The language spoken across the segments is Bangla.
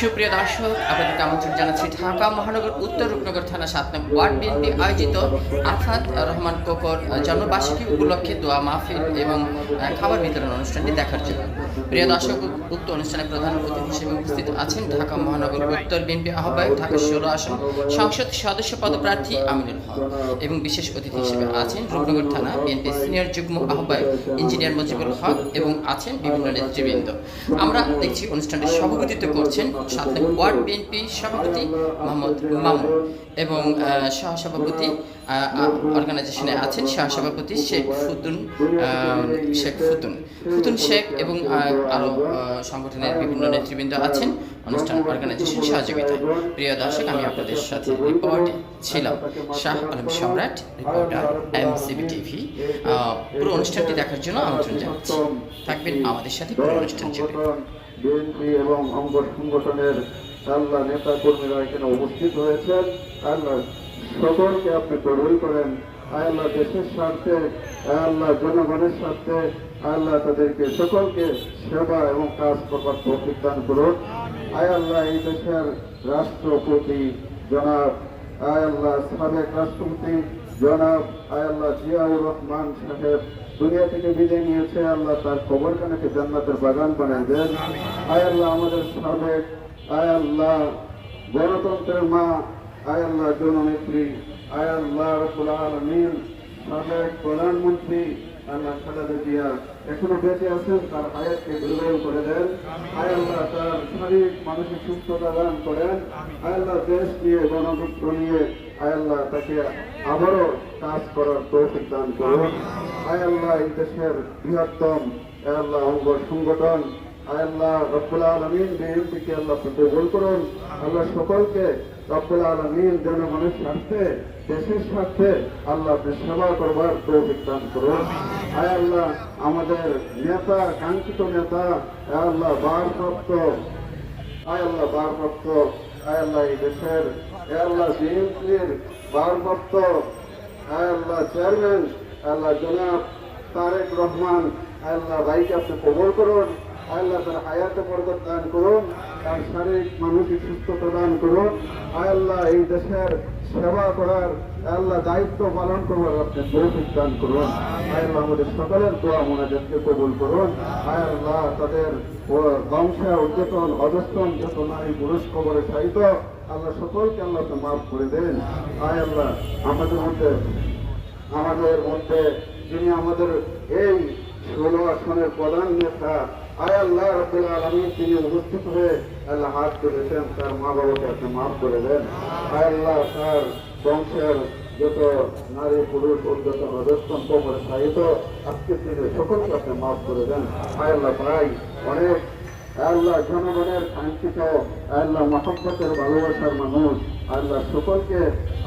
সুপ্রিয় দর্শক, আপনাদেরকে আমন্ত্রণ জানাচ্ছি ঢাকা মহানগর, উত্তর রূপনগর থানা সাত নম্বর ওয়ার্ড বিএনপি আয়োজিত আফাত রহমান কোকর জন্মবার্ষিকী উপলক্ষে দোয়া মাহফিল এবং খাবার বিতরণ অনুষ্ঠানটি দেখার জন্য। প্রিয় দর্শক, উক্ত অনুষ্ঠানে প্রধান অতিথি হিসেবে উপস্থিত আছেন ঢাকা মহানগর, উত্তর বিএনপি আহ্বায়ক, ঢাকা ষোলো আসন সংসদ সদস্য পদপ্রার্থী আমিনুল হক এবং বিশেষ অতিথি হিসেবে আছেন রূপনগর থানা বিএনপি সিনিয়র যুগ্ম আহ্বায়ক ইঞ্জিনিয়ার মজিবুল হক এবং আছেন বিভিন্ন নেতৃবৃন্দ। আমরা দেখছি অনুষ্ঠানটি সভাপতিত্ব করছেন সাত ওয়ার্ড বিএনপি সভাপতি মোহাম্মদ মামুন এবং সহসভাপতি অর্গানাইজেশনে আছেন সহসভাপতি শেখ ফুতুন শেখ ফুতুন। ফুতুন শেখ এবং আরও সংগঠনের বিভিন্ন নেতৃবৃন্দ আছেন। অনুষ্ঠান অর্গানাইজেশন সহযোগিতায়। প্রিয় দর্শক আমি আপনাদের সাথে রিপোর্ট ছিলাম। শাহ আলম সম্রাট রিপোর্টার এম সিবি টিভি পুরো অনুষ্ঠানটি দেখার জন্য আমন্ত্রণ জানাচ্ছি। থাকবেন আমাদের সাথে পুরো অনুষ্ঠান জুড়ে। বিএনপি এবং অঙ্গ সংগঠনের আল্লাহ নেতা কর্মীরা এখানে উপস্থিত হয়েছেন। আল্লাহ সকলকে আপনি কবুল করেন। আল্লাহ দেশের স্বার্থে, আল্লাহ জনগণের স্বার্থে, আল্লাহ তাদেরকে সকলকে সেবা এবং কাজ করবার তৌফিক দান করুন। আয় আল্লাহ এই দেশের রাষ্ট্রপতি, জনাব। আয় আল্লাহ সাবেক রাষ্ট্রপতি, জনাব। আয় আল্লাহ জিয়াউর রহমান সাহেব। দুনিয়া থেকে বিদায় নিয়েছে, আল্লাহ তার খবর কানাকে জান্নাতের বাগান বানিয়ে দেন। আয় আল্লাহ আমাদের সাবেক আয় আল্লাহ গণতন্ত্রের মা, আয় আল্লাহ জননেত্রী, আয় আল্লাহ রব্বুল আলমিন সাবেক প্রধানমন্ত্রী, আল্লাহ খালেদা জিয়া এখনও বেঁচে আছেন, তার হায়াতকে দীর্ঘায়ু করে দেন। আয় আল্লাহ তার শারীরিক, মানসিক সুস্থতা দান করেন। আয় আল্লাহ দেশ নিয়ে, গণতন্ত্র নিয়ে আয় তাকে আবারও কাজ করার তৌফিক দান করুন। আয় এই দেশের বৃহত্তম, আয় অঙ্গ সংগঠন। আয় আল্লাহ, রব্বুল আলমিন বিএনপিকে আল্লাহ কবুল করুন। আল্লাহ সকলকে রব্বুল আলমিন জনগণের স্বার্থে, দেশের স্বার্থে আল্লাহ সেবা করবার তৌফিক দান করুন। আয় আমাদের নেতা, কাঙ্ক্ষিত নেতা, আয় আল্লাহ, বারপ্রাপ্ত, আয় আল্লাহ, বারপ্রাপ্ত, আয় এই দেশের আল্লাহ বিএনপির ভারপ্রাপ্ত আল্লাহ চেয়ারম্যান আল্লাহ জনাব তারেক রহমান আল্লাহ ভাইকে আপনি কবল করুন। আল্লাহ তার হায়াতে পর্বত দান করুন, তার শারীরিক, মানসিক সুস্থতা দান করুন। আল্লাহ, এই দেশের সেবা করার আল্লাহ, দায়িত্ব পালন করবার আপনি তৌফিক দান করুন। আল্লাহ, আমাদের সকলের দোয়া মোনাজাতকে কবুল করুন। আল্লাহ, তাদের বংশে উদ্যতন অধস্তন, যত নারী পুরুষ কবরে সাহিত্য আল্লাহ সকলকে আল্লাহ আপনি মাফ করে দেন। আয় আল্লাহ, আমাদের মধ্যে আমাদের মধ্যে যিনি আমাদের এই ষোলো আসনের প্রধান নেতা আয় আল্লাহ রব্বুল আলমী তিনি উপস্থিত হয়ে আল্লাহ হাত তুলেছেন, তার মা বাবাকে আপনি মাফ করে দেন। আয় আল্লাহ, তার বংশের যত নারী, পুরুষ উদ্যত অধস্তন কবর সাহিত্য, আজকে তিনি সকলকে আপনি মাফ করে দেন। আয় আল্লাহ ভাই, অনেক আল্লাহ জনগণের কাঙ্ক্ষিত আল্লাহ মহব্বতের ভালোবাসার মানুষ। আল্লাহ সকলকে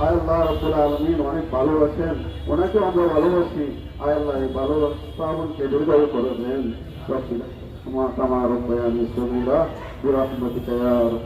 আল্লাহ রব্বুল আলমিন অনেক ভালোবাসেন ওনাকে আমরা ভালোবাসি। আল্লাহ এই ভালোবাসা দুর্বল করে দেন। সব কামা রব্বায়ানি সবিরা বিরহমতিকা ইয়া রব-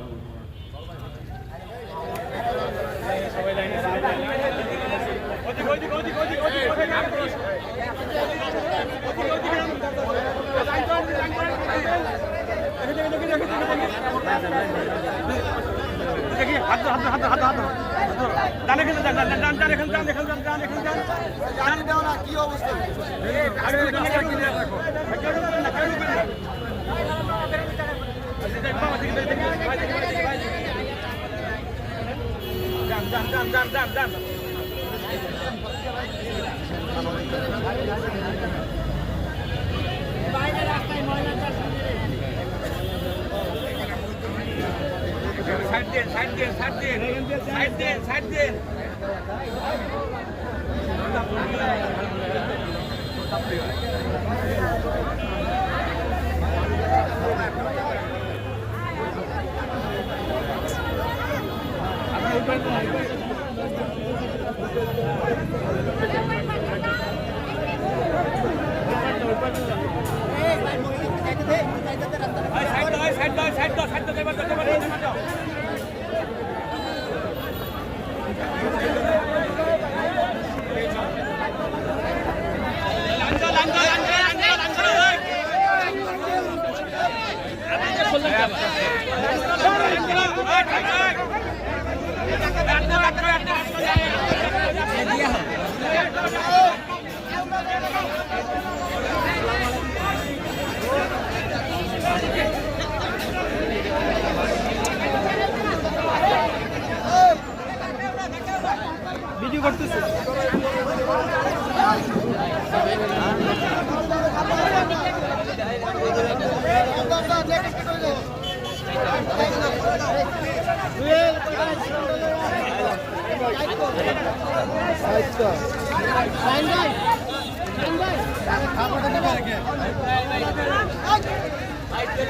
দেখি হাত ধর, হাত ধর, হাত ধর, হাত ধর, হাত ধর। ডান এখানে যান, ডান, ডান, ডান এখানে যান, এখানে যান, ডান এখানে যান। ডান দাও না, কি অবস্থা? এই, আরে, ডান এখানে কি নিয়ে রাখো? কেউ ঢুকবে না, কেউ ঢুকবে না। দেখ, বাবা, দেখি, দেখি, দেখি, ভাই, দেখি, দেখি, ভাই, দেখি। যান, যান, যান, যান, যান, যান। সাইড দিয়ে সাইড দিয়ে সাইড দিয়ে সাইড দিয়ে সাইড দিয়ে সাইড দাও সাইড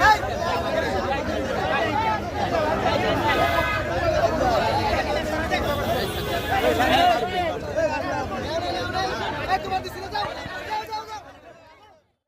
Hey!